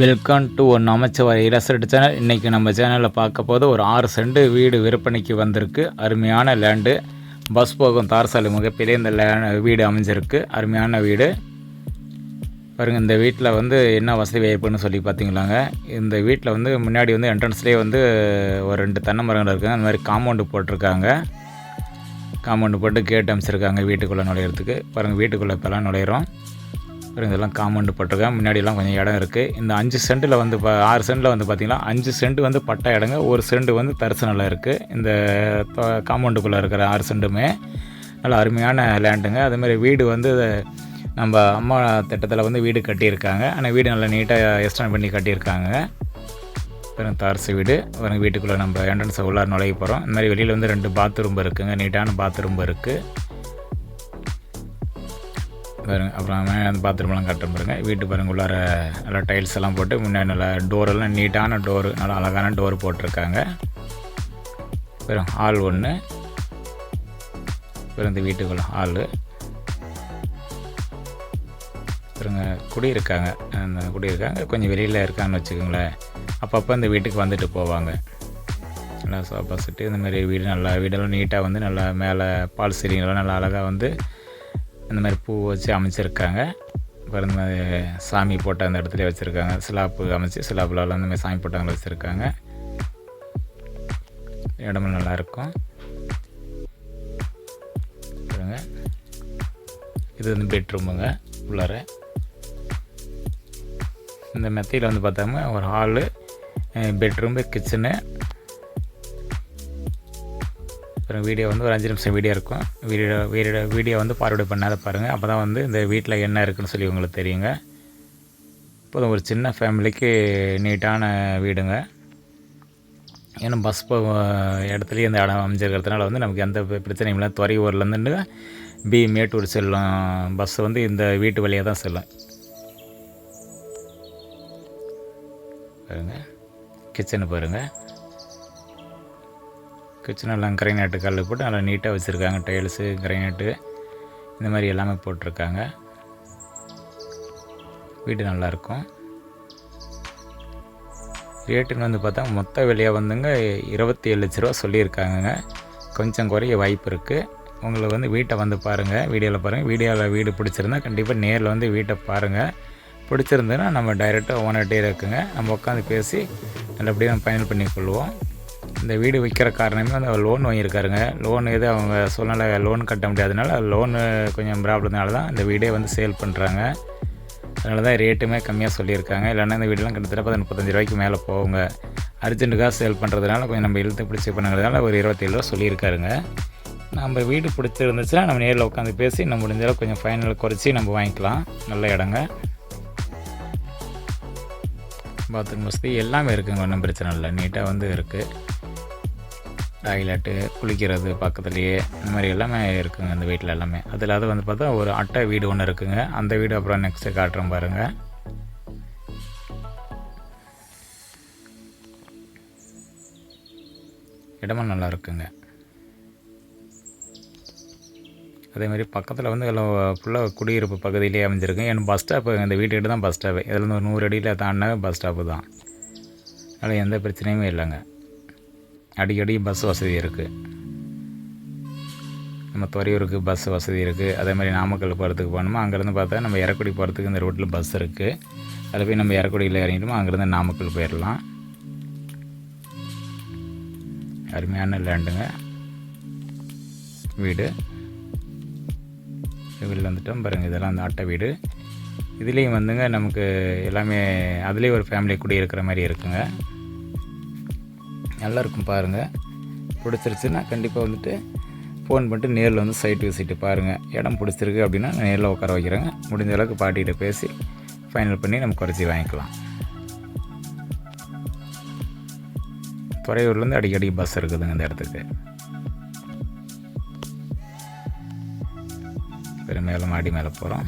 Welcome to one அமைச்சவர் இரசட் channel. இன்றைக்கி நம்ம சேனலில் பார்க்க போது ஒரு ஆறு செண்டு வீடு விற்பனைக்கு வந்திருக்கு. அருமையான லேண்டு பஸ் போகும் தார்சாலை மிகப்பெரிய இந்த லே வீடு அமைஞ்சிருக்கு. அருமையான வீடு. பாருங்கள் இந்த வீட்டில் வந்து என்ன வசதி வாய்ப்புன்னு சொல்லி பார்த்தீங்களாங்க. இந்த வீட்டில் வந்து முன்னாடி வந்து என்ட்ரன்ஸ்லேயே வந்து ஒரு ரெண்டு தென்னை மரங்கள் இருக்குங்க அந்த மாதிரி காம்பவுண்டு போட்டிருக்காங்க. காம்பவுண்டு போட்டு கேட் அமைச்சிருக்காங்க வீட்டுக்குள்ளே நுழையிறதுக்கு. பாருங்கள் வீட்டுக்குள்ளே இப்போலாம் நுழையிறோம். இதெல்லாம் காம்பவுண்டு போட்டிருக்கேன் முன்னாடியெல்லாம் கொஞ்சம் இடம் இருக்குது இந்த அஞ்சு சென்ட்டில் வந்து இப்போ ஆறு சென்ட்டில் வந்து பார்த்திங்கன்னா அஞ்சு சென்ட் வந்து பட்டா இடங்க ஒரு சென்ட் வந்து தரிசு நிலம் இருக்குது இந்த தொ- காம்பவுண்டுக்குள்ளே இருக்கிற ஆறு சென்ட்டுமே நல்ல அருமையான லேண்டுங்க அதேமாதிரி வீடு வந்து நம்ம அம்மா திட்டத்தில் வந்து வீடு கட்டியிருக்காங்க. ஆனால் வீடு நல்லா நீட்டாக எக்ஸ்டெண்ட் பண்ணி கட்டியிருக்காங்க. வெறும் தார்சு வீடு. அப்புறம் வீட்டுக்குள்ளே நம்ம என்ட்ரன்ஸை உள்ளார் நுழைய போகிறோம் இந்த மாதிரி வெளியில் வந்து ரெண்டு பாத்ரூம் இருக்குங்க. நீட்டான பாத்ரூம் இருக்குது பாருங்க அப்புறம் அந்த பாத்ரூம்லாம் கட்ட பாருங்க. வீட்டு பாருங்க உள்ளார நல்லா டைல்ஸ் எல்லாம் போட்டு முன்னாடி நல்லா டோரெல்லாம் நீட்டான டோரு நல்லா அழகான டோர் போட்டிருக்காங்க. வெறும் ஹால் ஒன்று வெறும் இந்த வீட்டுக்குள்ள ஹாலு பாருங்க குடியிருக்காங்க. அந்த குடியிருக்காங்க கொஞ்சம் வெளியில் இருக்கான்னு வச்சுக்கோங்களேன். அப்பப்போ இந்த வீட்டுக்கு வந்துட்டு போவாங்க. நல்லா சோஃபா செட்டு இந்த மாதிரி வீடு நல்லா வீடெல்லாம் நீட்டாக வந்து நல்லா மேலே பால் சீரிங்கெல்லாம் நல்லா அழகாக வந்து இந்த மாதிரி பூ வச்சு அமைச்சிருக்காங்க. அப்புறம் இந்த மாதிரி சாமி போட்ட அந்த இடத்துல வச்சுருக்காங்க. சிலாப்பு அமைச்சு சிலாப்புலாம் அந்த மாதிரி சாமி போட்டவங்க வச்சுருக்காங்க. இடமும் நல்லாயிருக்கும் பாருங்க. இது வந்து பெட்ரூமுங்க உள்ளார. இந்த மெத்தையில் வந்து பார்த்தோம்னா ஒரு ஹாலு பெட்ரூமு கிச்சனு அப்புறம் வீடியோ வந்து ஒரு அஞ்சு நிமிஷம் வீடியோ இருக்கும். வீடியோ வீடியோ வீடியோ வந்து பார்வை பண்ணாத பாருங்கள் அப்போ தான் வந்து இந்த வீட்டில் என்ன இருக்குன்னு சொல்லி உங்களுக்கு தெரியுங்க. இப்போதும் ஒரு சின்ன ஃபேமிலிக்கு நீட்டான வீடுங்க. ஏன்னா பஸ் போ இடத்துலையும் இந்த இடம் அமைஞ்சிருக்கிறதுனால வந்து நமக்கு எந்த பிரச்சனையும் இல்லை. துறையூர்லேருந்து பி மேட்டூர் செல்லும். பஸ் வந்து இந்த வீட்டு வழியாக தான் செல்லும். பாருங்கள் கிச்சனு பாருங்கள் கிச்சனெல்லாம் எல்லாம் கிரைநாட்டு கல் போட்டு நல்லா நீட்டாக வச்சுருக்காங்க. டைல்ஸு கிரைனேட்டு இந்த மாதிரி எல்லாமே போட்டிருக்காங்க. வீடு நல்லாயிருக்கும் ரேட்டுன்னு வந்து பார்த்தா மொத்த விலையாக வந்துங்க இருபத்தி ஏழு லட்ச ரூபா சொல்லியிருக்காங்கங்க. கொஞ்சம் குறைய வாய்ப்பு இருக்குது உங்களை வந்து வீட்டை வந்து பாருங்கள் வீடியோவில் பாருங்கள் வீடியோவில் வீடு பிடிச்சிருந்தா கண்டிப்பாக நேரில் வந்து வீட்டை பாருங்கள் பிடிச்சிருந்ததுன்னா நம்ம டைரெக்டாக ஓனர்கிட்டே இருக்குங்க. நம்ம உட்காந்து பேசி நல்லபடியாக நம்ம பயணம் பண்ணி கொள்வோம் இந்த வீடு விற்கிற காரணமே அந்த லோன் வாங்கியிருக்காருங்க. லோன் எது அவங்க சூழ்நிலை லோன் கட்ட முடியாதனால லோனு கொஞ்சம் ப்ராப்ளம்னால தான் இந்த வீடே வந்து சேல் பண்ணுறாங்க அதனால தான் ரேட்டுமே கம்மியாக சொல்லியிருக்காங்க. இல்லைன்னா இந்த வீடெல்லாம் கிட்டத்தட்ட பத்து முப்பத்தஞ்சு ரூபாய்க்கு மேலே போகுங்க. அர்ஜென்ட்டுக்காக சேல் பண்ணுறதுனால கொஞ்சம் நம்ம இழுத்து பிடிச்சி பண்ணுறதுனால ஒரு இருபத்தேழு ரூபா சொல்லியிருக்காருங்க. நம்ம வீடு பிடிச்சிருந்துச்சுன்னா நம்ம நேரில் உட்காந்து பேசி நம்ம முடிஞ்சளவு கொஞ்சம் ஃபைனல் குறைச்சி நம்ம வாங்கிக்கலாம். நல்ல இடங்க. பாத்ரூம் வசதி எல்லாமே இருக்குங்க. ஒன்றும் பிரச்சனை இல்லை. நீட்டாக வந்து இருக்குது டாய்லெட்டு குளிக்கிறது பக்கத்துலேயே இந்த மாதிரி எல்லாமே இருக்குங்க அந்த வீட்டில் எல்லாமே. அதில் அது வந்து பார்த்தா ஒரு அட்டை வீடு ஒன்று இருக்குங்க. அந்த வீடு அப்புறம் நெக்ஸ்ட்டு காட்டுறோம் பாருங்கள் இடமும் நல்லா இருக்குங்க. அதே மாதிரி பக்கத்தில் வந்து எல்லாம் ஃபுல்லாக குடியிருப்பு பகுதியிலே அமைஞ்சிருக்கு. ஏன்னா பஸ் ஸ்டாப்பு இந்த வீட்டுக்கிட்ட தான் பஸ் ஸ்டாப்பு இதில் ஒரு நூறு அடியில் தாண்டினா பஸ் ஸ்டாப்பு தான். அதனால் எந்த பிரச்சனையுமே இல்லைங்க. அடிக்கடி பஸ் வசதி இருக்குது நம்ம துறையூருக்கு பஸ் வசதி இருக்குது அதே மாதிரி நாமக்கல் போகிறதுக்கு போகணுமா? அங்கேருந்து பார்த்தா நம்ம இறக்குடி போகிறதுக்கு இந்த ரோட்டில் பஸ் இருக்குது அதில் போய் நம்ம இறக்குடியில் இறங்கிட்டோமா அங்கேருந்து நாமக்கல் போயிடலாம் அருமையான லேண்டுங்க வீடு. வெளியில் வந்துட்டோம் பாருங்கள் இதெல்லாம் அந்த அட்டை வீடு. இதுலேயும் வந்துங்க நமக்கு எல்லாமே அதுலேயும் ஒரு ஃபேமிலி குடி இருக்கிற மாதிரி இருக்குங்க. நல்லாயிருக்கும் பாருங்கள் பிடிச்சிருச்சுன்னா கண்டிப்பாக வந்துட்டு ஃபோன் பண்ணிட்டு நேரில் வந்து சைட் விசிட்டு பாருங்கள் இடம் பிடிச்சிருக்கு அப்படின்னா நான் நேரில் உட்கார வைக்கிறேங்க. முடிஞ்ச அளவுக்கு பாட்டிகிட்ட பேசி ஃபைனல் பண்ணி நம்ம குறைச்சி வாங்கிக்கலாம். துறையூர்லேருந்து அடிக்கடி பஸ் இருக்குதுங்க இந்த இடத்துக்கு. பெரும் மாடி மேலே போகிறோம்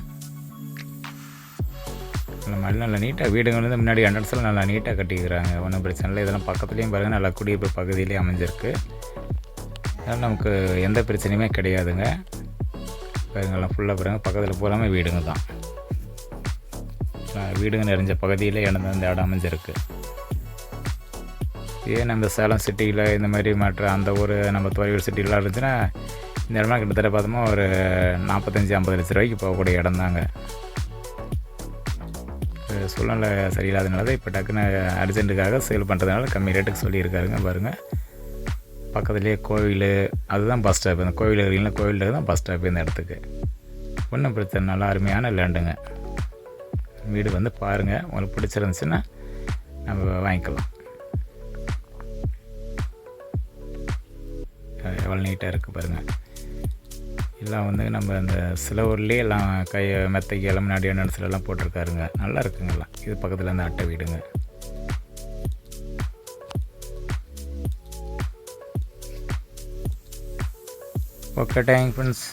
இந்த மாதிரி நல்லா நீட்டாக வீடுங்க வந்து முன்னாடி அண்டர்ஸில் நல்லா நீட்டாக கட்டிக்கிறாங்க. ஒன்றும் பிரச்சனை இல்லை. இதெல்லாம் பக்கத்துலேயும் பாருங்கள் நல்லா குடியிருப்பு பகுதியிலே அமைஞ்சிருக்கு. அதனால் நமக்கு எந்த பிரச்சனையுமே கிடையாதுங்க. பாருங்கள்லாம் ஃபுல்லாக பாருங்கள் பக்கத்தில் பூராமே வீடுங்க தான். வீடுங்க நிறைஞ்ச பகுதியில் எனக்கு இந்த இடம் அமைஞ்சிருக்கு. ஏன் நம்ம சேலம் சிட்டியில் இந்த மாதிரி மற்ற அந்த ஊர் நம்ம துறையூர் சிட்டிலாம் இருந்துச்சுன்னா இந்த இடம்லாம் கிட்டத்தட்ட பார்த்தோமா ஒரு நாற்பத்தஞ்சி ஐம்பது லட்ச ரூபாய்க்கு போகக்கூடிய இடம் தாங்க சூழ்நிலை சரியில்லாதனால தான் இப்போ டக்குன்னு அர்ஜென்ட்டுக்காக சேல் பண்ணுறதுனால கம்மி ரேட்டுக்கு சொல்லியிருக்காருங்க பாருங்கள் பக்கத்துலேயே கோவில் அதுதான் பஸ் ஸ்டாப் அந்த கோவில் இருக்கீங்களா கோவில் தான் பஸ் ஸ்டாப் இந்த இடத்துக்கு. ஒன்றும் பிரச்சனை நல்லா அருமையான லேண்டுங்க வீடு வந்து பாருங்கள் உங்களுக்கு பிடிச்சிருந்துச்சுன்னா நம்ம வாங்கிக்கலாம். எவ்வளோ நீட்டாக இருக்குது பாருங்கள் எல்லாம் வந்து நம்ம அந்த சிலவூர்லேயே எல்லாம் கை மெத்தைக்கு எல்லாம் முன்னாடி நினச்சில எல்லாம் போட்டிருக்காருங்க. நல்லா இருக்குங்கெல்லாம் இது பக்கத்தில் அந்த அட்டை வீடுங்க. Okay thank friends